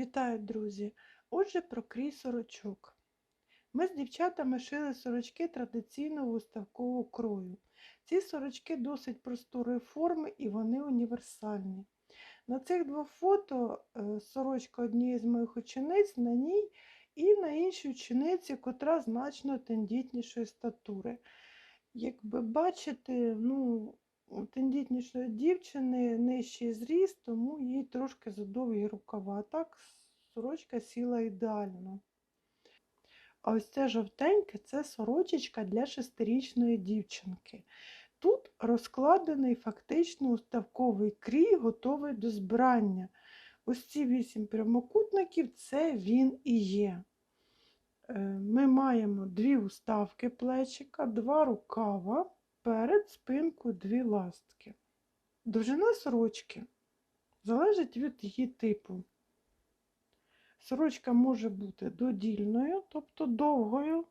Вітаю, друзі! Отже, про крій сорочок. Ми з дівчатами шили сорочки традиційного виставкового крою. Ці сорочки досить просторої форми і вони універсальні. На цих двох фото е, сорочка однієї з моїх учениць на ній і на іншій учениці, котра значно тендітнішої статури. Якби бачите, ну, у тендітнішої дівчини нижчий зріст, тому їй трошки задовгі рукава. Так сорочка сіла ідеально. А ось це жовтеньке це сорочечка для шестирічної дівчинки. Тут розкладений фактично уставковий крій, готовий до збирання. Ось ці вісім прямокутників це він і є. Е, Ми маємо дві уставки плечика, два рукава, перед спинку дві ластки. Довжина сорочки залежить від її типу. Сорочка може бути додільною, тобто довгою.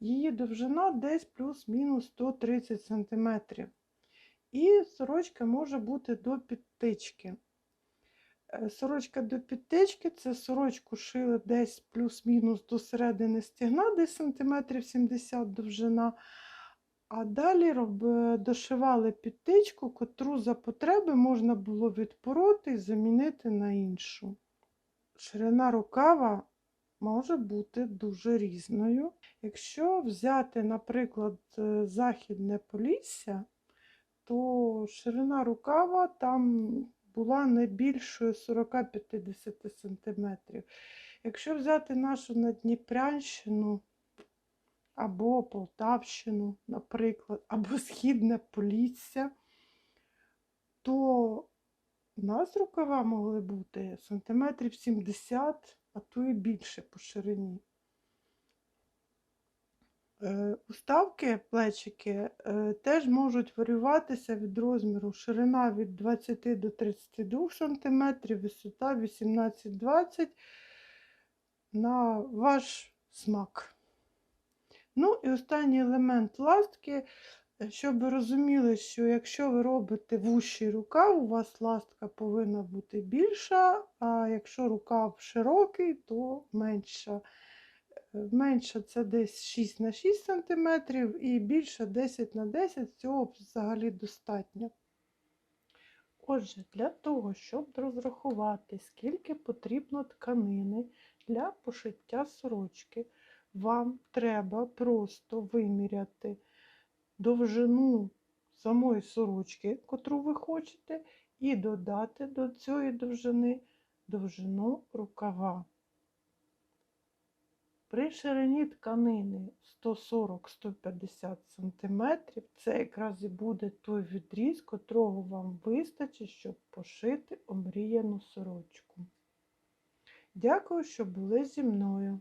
Її довжина десь плюс-мінус 130 см. І сорочка може бути до підтички. Е, Сорочка до підтички це сорочку шили десь плюс-мінус до середини стегна, десь сантиметрів 70 довжина. А далі роб- дошивали підтичку, котру за потреби можна було відпороти і замінити на іншу. Ширина рукава може бути дуже різною. Якщо взяти, наприклад, е, Західне Полісся, то ширина рукава там була не більшою 40-50 см. Якщо взяти нашу Надніпрянщину або Полтавщину, наприклад, або Східне Полісся, то у нас рукава могли бути сантиметрів 70, а то і більше по ширині. Е, Уставки, плечики е, теж можуть варіюватися від розміру. Ширина від 20 до 32 см, висота 18-20 на ваш смак. Ну і останній елемент ластки, е, щоб ви розуміли, що якщо ви робите вущий рукав, у вас ластка повинна бути більша, а якщо рукав широкий, то менша. Е, Менша це десь 6 на 6 см і більша 10 на 10 цього взагалі достатньо. Отже, для того, щоб розрахувати, скільки потрібно тканини для пошиття сорочки, вам треба просто виміряти довжину самої сорочки, котру ви хочете, і додати до цієї довжини довжину рукава. При ширині тканини 140-150 см це якраз і буде той відріз, котрого вам вистачить, щоб пошити омріяну сорочку. Дякую, що були зі мною.